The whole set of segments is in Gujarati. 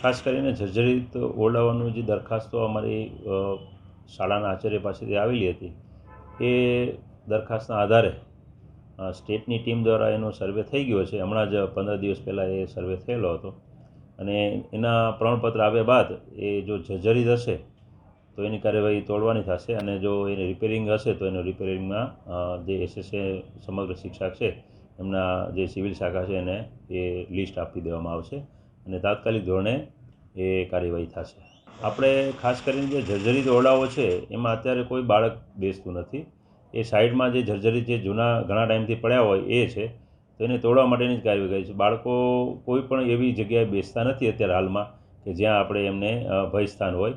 ખાસ કરીને જર્જરિત ઓરડાઓનું જે દરખાસ્તો અમારી શાળાના આચાર્ય પાસેથી આવેલી હતી, એ દરખાસ્તના આધારે સ્ટેટની ટીમ દ્વારા એનો સર્વે થઈ ગયો છે. હમણાં જ પંદર દિવસ પહેલાં એ સર્વે થયેલો હતો. અને એના પ્રમાણપત્ર આવ્યા બાદ એ જો જર્જરિત હશે, તો એની કાર્યવાહી તોડવાની થશે અને જો એને રિપેરિંગ હશે, તો એનું રિપેરિંગમાં જે એસએસએ સમગ્ર શિક્ષક છે, એમના જે સિવિલ શાખા છે એને એ લિસ્ટ આપી દેવામાં આવશે. અને તાત્કાલિક ધોરણે એ કાર્યવાહી થશે. આપણે ખાસ કરીને જે જર્જરિત ઓરડાઓ છે, એમાં અત્યારે કોઈ બાળક બેસતું નથી. એ સાઈડમાં જે જર્જરિત જે જૂના ઘણા ટાઈમથી પડ્યા હોય એ છે, તો એને તોડવા માટેની જ કાર્યવાહી છે. બાળકો કોઈ પણ એવી જગ્યાએ બેસતા નથી અત્યારે હાલમાં કે જ્યાં આપણે એમને ભયસ્થાન હોય,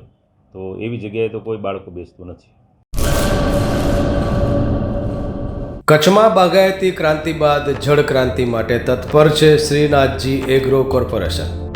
તો એવી જગ્યાએ તો કોઈ બાળકો બેસતું નથી. કચ્છમાં બાગાયતી ક્રાંતિ બાદ જળ ક્રાંતિ માટે તત્પર છે શ્રીનાથજી એગ્રો કોર્પોરેશન.